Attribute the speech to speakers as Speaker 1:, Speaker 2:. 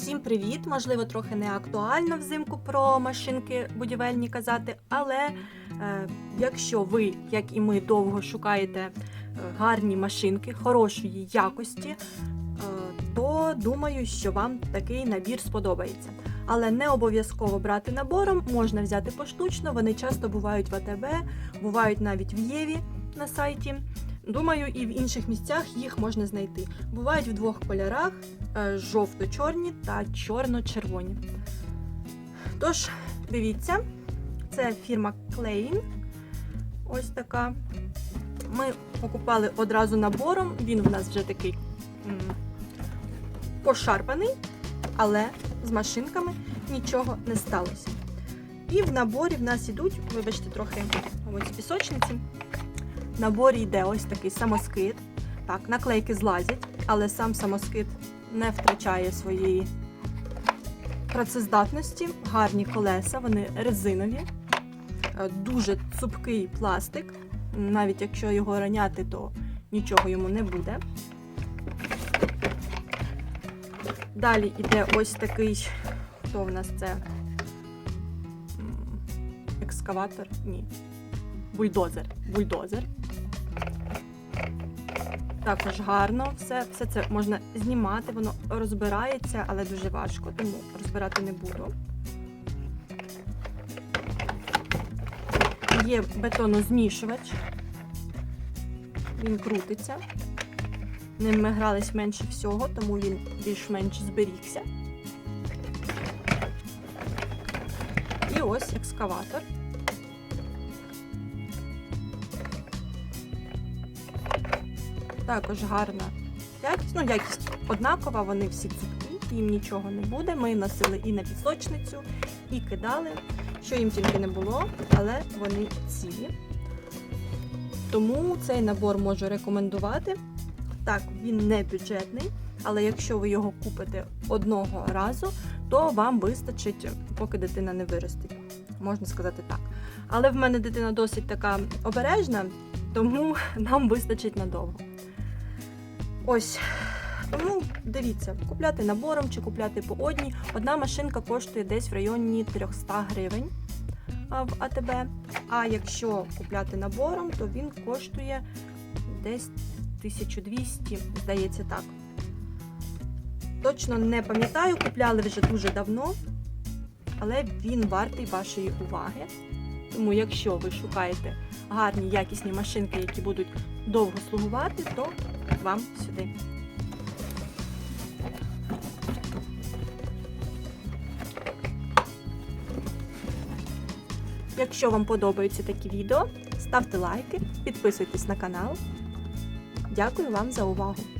Speaker 1: Всім привіт! Можливо, трохи не актуально взимку про машинки будівельні казати, але е, якщо ви, як і ми, довго шукаєте е, гарні машинки хорошої якості, е, то думаю, що вам такий набір сподобається. Але не обов'язково брати набором, можна взяти поштучно. Вони часто бувають в АТБ, бувають навіть в Єві на сайті. Думаю, і в інших місцях їх можна знайти. Бувають в двох кольорах: е, жовто-чорні та чорно-червоні. Тож, дивіться, це фірма Klein. Ось така. Ми покупали одразу набором. Він в нас вже такий пошарпаний, але з машинками нічого не сталося. І в наборі в нас ідуть, вибачте, трохи ось пісочниці. Наборі йде ось такий самоскид. Так, наклейки злазять, але сам самоскид не втрачає своєї працездатності. Гарні колеса, вони резинові, Е, дуже цупкий пластик. Навіть якщо його раняти, то нічого йому не буде. Далі йде ось такий, хто в нас це? Екскаватор? Ні. Бульдозер. Бульдозер. Також гарно все. Все це можна знімати, воно розбирається, але дуже важко, тому розбирати не буду. Є бетонозмішувач. Він крутиться. Ним ми грались менше всього, тому він більш-менш зберігся. І ось екскаватор. Також гарна якість. Ну, якість однакова, вони всі цупкі, їм нічого не буде. Ми носили і на пісочницю, і кидали, що їм тільки не було, але вони цілі. Тому цей набор можу рекомендувати. Так, він не бюджетний, але якщо ви його купите одного разу, то вам вистачить, поки дитина не виростить. Можна сказати так. Але в мене дитина досить така обережна, тому нам вистачить надовго. Ось. Тому дивіться, купляти набором чи купляти по одній. Одна машинка коштує десь в районі 300 гривень в АТБ. А якщо купляти набором, то він коштує десь 1200, здається так. Точно не пам'ятаю, купляли вже дуже давно, але він вартий вашої уваги. Тому, якщо ви шукаєте гарні якісні машинки, які будуть довго слугувати, то вам сюди. Якщо вам подобаються такі відео, ставте лайки, підписуйтесь на канал. Дякую вам за увагу!